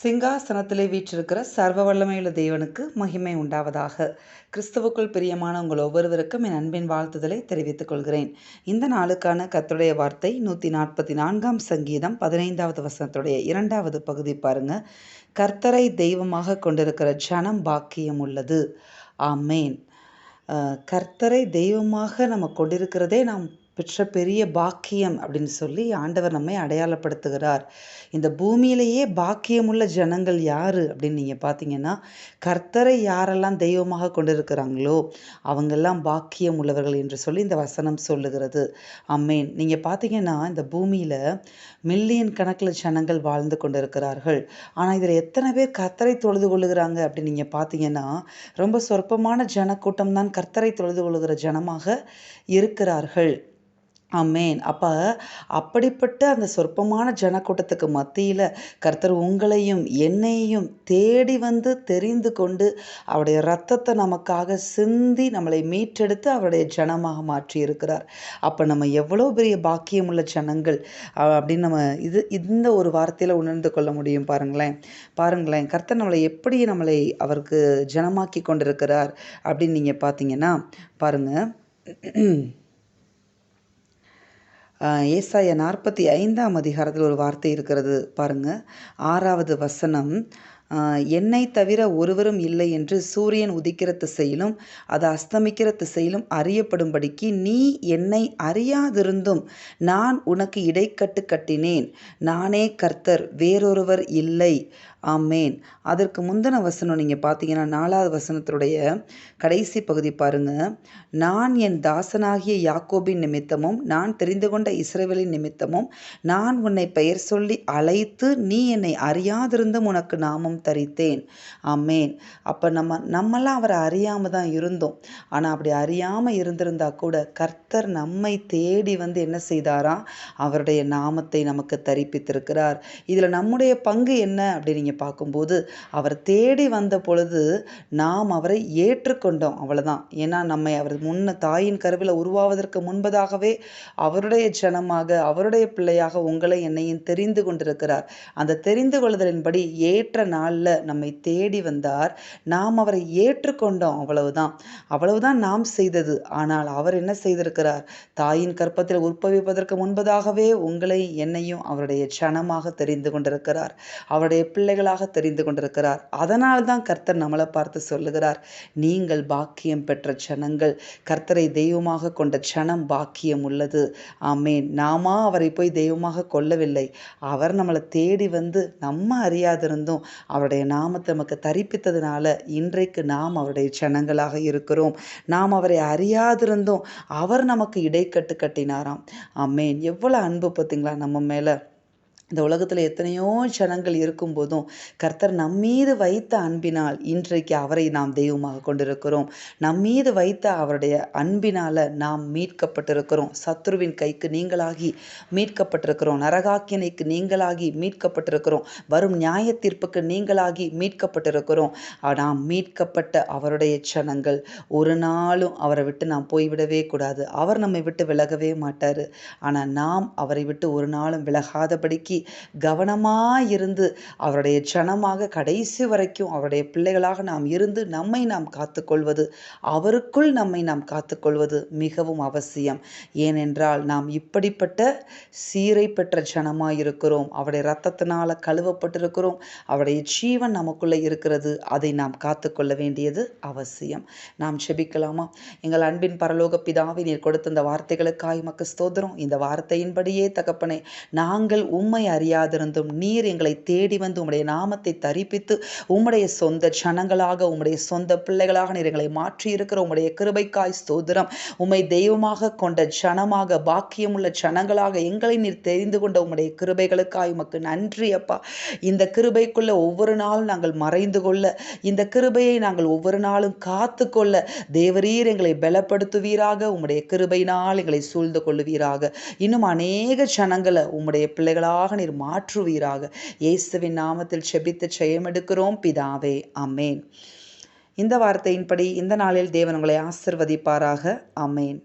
சிங்காசனத்திலே வீற்றிருக்கிற சர்வ வல்லமையுள்ள தேவனுக்கு மகிமை உண்டாவதாக. கிறிஸ்துவுக்குள் பிரியமான உங்கள் ஒவ்வொருவருக்கும் என் அன்பின் வாழ்த்துதலை தெரிவித்துக் கொள்கிறேன். இந்த நாளுக்கான கத்துடைய வார்த்தை நூற்றி நாற்பத்தி நான்காம் சங்கீதம் பதினைந்தாவது வசனத்துடைய இரண்டாவது பகுதி பாருங்க. கர்த்தரை தெய்வமாக கொண்டிருக்கிற ஜனம் பாக்கியம் உள்ளது. ஆமேன். கர்த்தரை தெய்வமாக நம்ம கொண்டிருக்கிறதே நாம் பெற்ற பெரிய பாக்கியம் அப்படின்னு சொல்லி ஆண்டவர் நம்மை அடையாளப்படுத்துகிறார். இந்த பூமியிலேயே பாக்கியமுள்ள ஜனங்கள் யார் அப்படின்னு நீங்கள் பார்த்தீங்கன்னா கர்த்தரை யாரெல்லாம் தெய்வமாக கொண்டிருக்கிறாங்களோ அவங்கெல்லாம் பாக்கியம் உள்ளவர்கள் என்று சொல்லி இந்த வசனம் சொல்லுகிறது. அம்மேன் நீங்கள் பார்த்தீங்கன்னா இந்த பூமியில் மில்லியன் கணக்கில் ஜனங்கள் வாழ்ந்து கொண்டிருக்கிறார்கள். ஆனால் இதில் எத்தனை பேர் கர்த்தரை தொழுது கொள்ளுகிறாங்க அப்படின்னு நீங்கள் பார்த்தீங்கன்னா ரொம்ப சொற்பமான ஜனக்கூட்டம் தான் கர்த்தரை தொழுது கொள்ளுகிற ஜனமாக இருக்கிறார்கள். ஆமேன். அப்போ அப்படிப்பட்ட அந்த சொற்பமான ஜனக்கூட்டத்துக்கு மத்தியில் கர்த்தர் உங்களையும் என்னையும் தேடி வந்து தெரிந்து கொண்டு அவருடைய ரத்தத்தை நமக்காக சிந்தி நம்மளை மீட்டெடுத்து அவருடைய ஜனமாக மாற்றி இருக்கிறார் அப்போ நம்ம எவ்வளோ பெரிய பாக்கியமுள்ள ஜனங்கள் அப்படின்னு நம்ம இது இந்த ஒரு வார்த்தையில் உணர்ந்து கொள்ள முடியும் பாருங்களேன். பாருங்களேன் கர்த்தர் நம்மளை எப்படி நம்மளை அவருக்கு ஜனமாக்கி கொண்டிருக்கிறார் அப்படின்னு நீங்கள் பார்த்தீங்கன்னா பாருங்கள் ஏசாயா நாற்பத்தி ஐந்தாம் அதிகாரத்தில் ஒரு வார்த்தை இருக்கிறது. பாருங்க. ஆறாவது வசனம் என்னை தவிர ஒருவரும் இல்லை என்று சூரியன் உதிக்கிற திசையிலும் அது அஸ்தமிக்கிற திசையிலும் அறியப்படும்படிக்கு நீ என்னை அறியாதிருந்தும் நான் உனக்கு இடைக்கட்டு கட்டினேன். நானே கர்த்தர் வேறொருவர் இல்லை. ஆமேன். அதற்கு முந்தின வசனம் நீங்கள் பார்த்தீங்கன்னா நாலாவது வசனத்துடைய கடைசி பகுதி பாருங்க. நான் என் தாசனாகிய யாக்கோபின் நிமித்தமும் நான் தெரிந்து கொண்ட இஸ்ரவேலின் நிமித்தமும் நான் உன்னை பெயர் சொல்லி அழைத்து நீ என்னை அறியாதிருந்தும் உனக்கு நாமம் தரித்தேன். ஆமேன். அப்போ நம்ம நம்மளாம் அவரை அறியாமல் தான் இருந்தோம். ஆனால் அப்படி அறியாமல் இருந்திருந்தா கூட கர்த்தர் நம்மை தேடி வந்து என்ன செய்தாரா? அவருடைய நாமத்தை நமக்கு தரிப்பித்திருக்கிறார். இதில் நம்முடைய பங்கு என்ன அப்படி நீங்கள் பார்க்கும்போது அவர் தேடி வந்த பொழுது நாம் அவரை ஏற்றுக்கொண்டோம் அவ்வளவுதான். ஏன்னா நம்மை அவர் முன்ன தாயின் கருவில் உருவாவதற்கு முன்பதாகவே அவருடைய ஜனமாக அவருடைய பிள்ளையாக உங்களை என்னையும் தெரிந்து கொண்டிருக்கிறார். அந்த தெரிந்து கொள்ளுதலின்படி ஏற்ற நாளில் நம்மை தேடி வந்தார். நாம் அவரை ஏற்றுக்கொண்டோம் அவ்வளவுதான். அவ்வளவுதான் நாம் செய்தது. ஆனால் அவர் என்ன செய்திருக்கிறார்? தாயின் கற்பத்தில் உற்பவிப்பதற்கு முன்பதாகவே உங்களை என்னையும் அவருடைய ஜனமாக தெரிந்து கொண்டிருக்கிறார். அவருடைய பிள்ளைகளாக தெரிந்து கொண்டிருக்கிறார். அதனால் தான் கர்த்தர் நம்மளை பார்த்து சொல்லுகிறார் நீங்கள் பாக்கியம் பெற்ற ஜனங்கள் கர்த்தரை தெய்வமாக கொண்ட ஜனம் பாக்கியம் உள்ளது. ஆமேன். நாமா அவரை போய் தெய்வமாக கொள்ளவில்லை. அவர் நம்மளை தேடி வந்து நம்ம அறியாதிருந்தோம் அவருடைய நாமத்தை நமக்கு தரிப்பித்ததுனால இன்றைக்கு நாம் அவருடைய ஜனங்களாக இருக்கிறோம். நாம் அவரை அறியாதிருந்தோம் அவர் நமக்கு இடைக்கட்டு கட்டினாராம். ஆமேன். எவ்வளோ அன்பு பார்த்தீங்களா நம்ம மேலே. இந்த உலகத்தில் எத்தனையோ க்ஷணங்கள் இருக்கும்போதும் கர்த்தர் நம்மீது வைத்த அன்பினால் இன்றைக்கு அவரை நாம் தெய்வமாக கொண்டிருக்கிறோம். நம்மீது வைத்த அவருடைய அன்பினால் நாம் மீட்கப்பட்டிருக்கிறோம். சத்ருவின் கைக்கு நீங்களாகி மீட்கப்பட்டிருக்கிறோம். நரகாக்கினைக்கு நீங்களாகி மீட்கப்பட்டிருக்கிறோம். வரும் நியாய தீர்ப்புக்கு நீங்களாகி மீட்கப்பட்டிருக்கிறோம். நாம் மீட்கப்பட்ட அவருடைய க்ஷணங்கள் ஒரு நாளும் அவரை விட்டு நாம் போய்விடவே கூடாது. அவர் நம்மை விட்டு விலகவே மாட்டார். ஆனால் நாம் அவரை விட்டு ஒரு நாளும் விலகாதபடிக்கு கவனமாக இருந்து அவருடைய ஜனமாக கடைசி வரைக்கும் அவருடைய பிள்ளைகளாக நாம் இருந்து நம்மை நாம் காத்துக்கொள்வது அவருக்குள் நம்மை நாம் காத்துக்கொள்வது மிகவும் அவசியம். ஏனென்றால் நாம் இப்படிப்பட்ட சீரை பெற்ற ஜனமாக இருக்கிறோம் அவருடைய ரத்தத்தினால் கழுவப்பட்டிருக்கிறோம். அவருடைய ஜீவன் நமக்குள்ளே இருக்கிறது. அதை நாம் காத்துக்கொள்ள வேண்டியது அவசியம். நாம் செபிக்கலாமா? எங்கள் அன்பின் பரலோக பிதாவை நீர் கொடுத்த இந்த வார்த்தைகளுக்காய் மக்கு ஸ்தோத்திரம். இந்த வார்த்தையின்படியே தகப்பனே நாங்கள் உண்மை அறியாதிருந்தும் நீர் எங்களை தேடி வந்து உம்முடைய நாமத்தை தரிப்பித்து உம்முடைய சொந்த ஜனங்களாக உம்முடைய சொந்த பிள்ளைகளாக நீர் எங்களை மாற்றி இருக்கிற உம்முடைய கிருபைக்காய் ஸ்தோதிரம் உம்மை தெய்வமாக கொண்ட ஜனமாக பாக்கியமுள்ள ஜனங்களாக எங்களை நீர் தெரிந்து கொண்ட உம்முடைய கிருபைகளுக்காய் உமக்கு நன்றி அப்பா. இந்த கிருபைக்குள்ள ஒவ்வொரு நாளும் நாங்கள் மறைந்து கொள்ள இந்த கிருபையை நாங்கள் ஒவ்வொரு நாளும் காத்து கொள்ள தேவரீர் எங்களை பலப்படுத்துவீராக உம்முடைய கிருபையினால் எங்களை சூழ்ந்து கொள்ளுவீராக. இன்னும் அநேக ஜனங்களை உம்முடைய பிள்ளைகளாக நீர் மாற்றுவீராக. இயேசுவின் நாமத்தில் செபித்து செயமெடுக்கிறோம் பிதாவே அமேன் இந்த வார்த்தையின்படி இந்த நாளில் தேவன் உங்களை ஆசிர்வதிப்பாராக. அமேன்